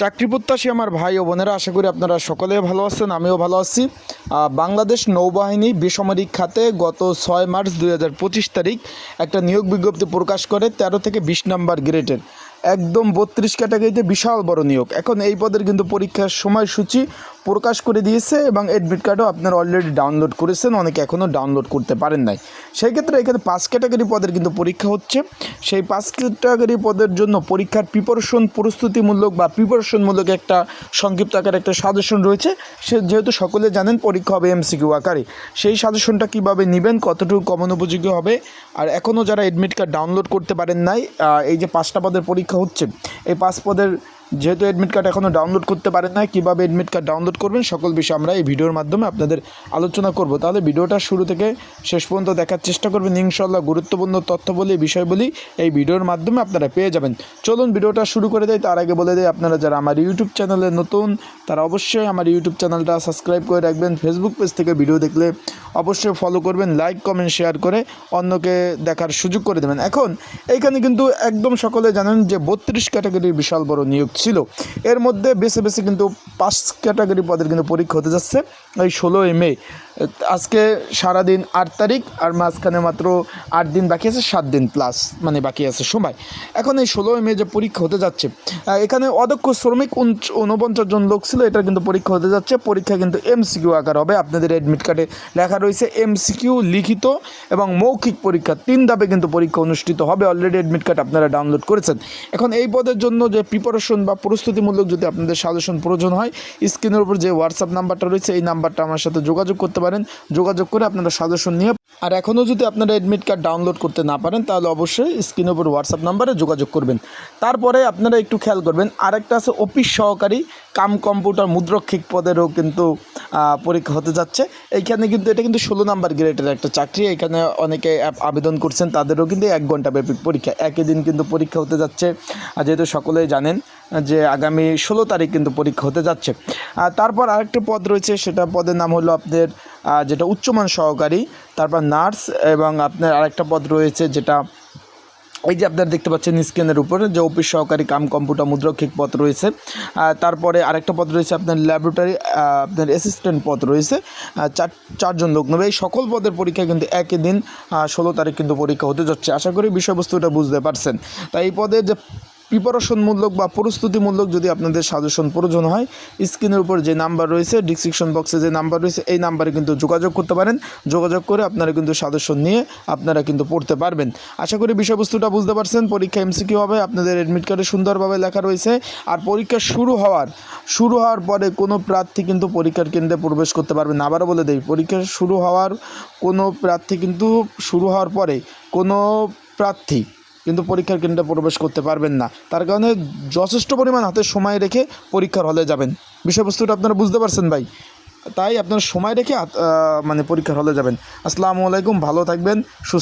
চাকরি প্রত্যাশী আমার ভাই ও বোনেরা, আশা করি আপনারা সকলে ভালো আছেন, আমিও ভালো আছি। বাংলাদেশ নৌবাহিনী বেসামরিক খাতে গত ছয় মার্চ দুই হাজার পঁচিশ তারিখ একটা নিয়োগ বিজ্ঞপ্তি প্রকাশ করে, তেরো থেকে বিশ নাম্বার গ্রেডের। একদম বত্রিশ ক্যাটাগরিতে বিশাল বড় নিয়োগ। এখন এই পদের কিন্তু পরীক্ষার সময়সূচি প্রকাশ করে দিয়েছে এবং অ্যাডমিট কার্ডও আপনারা অলরেডি ডাউনলোড করেছেন, অনেকে এখনও ডাউনলোড করতে পারেন নাই। সেই ক্ষেত্রে এখানে পাঁচ ক্যাটাগরি পদের কিন্তু পরীক্ষা হচ্ছে। সেই পাঁচ ক্যাটাগরি পদের জন্য পরীক্ষার প্রিপারেশন প্রস্তুতিমূলক বা প্রিপারেশনমূলক একটা সংক্ষিপ্ত আকারে একটা সাজেশন রয়েছে। সে যেহেতু সকলে জানেন, পরীক্ষা হবে এমসিকিউ আকারে। সেই সাজেশনটা কীভাবে নেবেন, কতটুকু কমন উপযোগী হবে, আর এখনও যারা অ্যাডমিট কার্ড ডাউনলোড করতে পারেন নাই এই যে পাঁচটা পদের পরীক্ষা হচ্ছে, এই পাঁচ পদের যেহেতু অ্যাডমিট কার্ড এখনও ডাউনলোড করতে পারেন না কীভাবে অ্যাডমিট কার্ড ডাউনলোড করবেন, সকল বিষয় আমরা এই ভিডিওর মাধ্যমে আপনাদের আলোচনা করব। তাহলে ভিডিওটা শুরু থেকে শেষ পর্যন্ত দেখার চেষ্টা করবেন। ইনশাল্লাহ গুরুত্বপূর্ণ তথ্য বলি বিষয় বলি এই ভিডিওর মাধ্যমে আপনারা পেয়ে যাবেন। চলুন ভিডিওটা শুরু করে দেয় তার আগে বলে দেয় আপনারা যারা আমার ইউটিউব চ্যানেলে নতুন, তারা অবশ্যই আমার ইউটিউব চ্যানেলটা সাবস্ক্রাইব করে রাখবেন। ফেসবুক পেজ থেকে ভিডিও দেখলে অবশ্যই ফলো করবেন লাইক কমেন্ট শেয়ার করে অন্যকে দেখার সুযোগ করে দেবেন। এখন, এইখানে কিন্তু একদম সকলে জানেন যে বত্রিশ ক্যাটাগরির বিশাল বড় নিয়োগ ছিল। এর মধ্যে বেছে বেছে কিন্তু পাঁচ ক্যাটাগরি পদের কিন্তু পরীক্ষা হতে যাচ্ছে এই ষোলোই মে। আজকে সারাদিন আট তারিখ আর মাঝখানে মাত্র আট দিন বাকি আছে, সাত দিন প্লাস মানে বাকি আছে সময়। এখন এই ষোলোই মে যে পরীক্ষা হতে যাচ্ছে এখানে অদক্ষ শ্রমিক উন- ঊনপঞ্চাশ জন লোক ছিল এটা কিন্তু পরীক্ষা হতে যাচ্ছে। পরীক্ষা কিন্তু এমসিকিউ আকার হবে। আপনাদের অ্যাডমিট কার্ডে লেখা রয়েছে এমসিকিউ লিখিত এবং মৌখিক পরীক্ষা। তিন ধাপে কিন্তু পরীক্ষা অনুষ্ঠিত হবে। অলরেডি অ্যাডমিট কার্ড আপনারা ডাউনলোড করেছেন। এখন এই পদের জন্য যে প্রিপারেশন বা প্রস্তুতিমূলক যদি আপনাদের সাজেশন প্রয়োজন হয় স্ক্রিনের উপর যে হোয়াটসঅ্যাপ নাম্বারটা রয়েছে, এই নাম্বারটা আমার সাথে যোগাযোগ করতে পারেন। যোগাযোগ করে আপনারা সাজেশন নিয়ে আর এখনও যদি আপনারা অ্যাডমিট কার্ড ডাউনলোড করতে না পারেন, তাহলে অবশ্যই স্ক্রিনের উপর হোয়াটসঅ্যাপ নাম্বারে যোগাযোগ করবেন। তারপরে আপনারা একটু খেয়াল করবেন, আরেকটা আছে অফিস সহকারী কাম কম্পিউটার মুদ্রক্ষিক পদেরও কিন্তু পরীক্ষা হতে যাচ্ছে। এইখানে কিন্তু, এটা কিন্তু ষোলো নাম্বার গ্রেডের একটা চাকরি। এখানে অনেকে আব- আবেদন করছেন, তাদেরও কিন্তু এক ঘণ্টা ব্যাপী পরীক্ষা। একই দিন কিন্তু পরীক্ষা হতে যাচ্ছে। যেহেতু সকলেই জানেন যে আগামী ষোলো তারিখ কিন্তু পরীক্ষা হতে যাচ্ছে। আর তারপর আরেকটা পদ রয়েছে, সেটা পদের নাম হলো আপনাদের যেটা উচ্চমান সহকারী, তারপর নার্স এবং আপনার আরেকটা পদ রয়েছে যেটা এই যে আপনারা দেখতে পাচ্ছেন স্ক্রিনের উপরে, যে অফিস সহকারী কাম কম্পিউটার মুদ্রক্ষিক পদ রয়েছে। তারপরে আরেকটা পদ রয়েছে আপনার ল্যাবরেটরি আপনার অ্যাসিস্ট্যান্ট পদ রয়েছে। চার, চারজন লোক নেবে। এই সকল পদের পরীক্ষা কিন্তু একই দিন ষোলো তারিখ কিন্তু পরীক্ষা হতে যাচ্ছে। আশা করি বিষয়বস্তুটা বুঝতে পারছেন। তাই এই পদের যে প্রিপারেশনমূলক বা প্রস্তুতিমূলক যদি আপনাদের সাজেশন প্রয়োজন হয়, স্ক্রিনের উপর যে নাম্বার রয়েছে ডিসক্রিপশন বক্সে যে নাম্বার রয়েছে, এই নাম্বারে কিন্তু যোগাযোগ করতে পারেন। যোগাযোগ করে আপনারা কিন্তু সাজেশন নিয়ে আপনারা কিন্তু পড়তে পারবেন। আশা করি বিষয়বস্তুটা বুঝতে পারছেন। পরীক্ষা এমসিকিউ হবে, আপনাদের অ্যাডমিট কার্ডে সুন্দরভাবে লেখা রয়েছে। আর পরীক্ষা শুরু হওয়ার শুরু হওয়ার পরে কোনো প্রার্থী কিন্তু পরীক্ষার কেন্দ্রে প্রবেশ করতে পারবে না। আবারও বলে দেই, পরীক্ষা শুরু হওয়ার কোনো প্রার্থী কিন্তু শুরু হওয়ার পরে কোনো প্রার্থী কিন্তু পরীক্ষার কেন্দ্রে প্রবেশ করতে পারবেন না। তার কারণে যথেষ্ট পরিমাণ হাতে সময় রেখে পরীক্ষার হলে যাবেন। বিষয়বস্তুটা আপনারা বুঝতে পারছেন ভাই। তাই আপনারা সময় রেখে মানে পরীক্ষার হলে যাবেন। আসসালামু আলাইকুম, ভালো থাকবেন, সুস্থ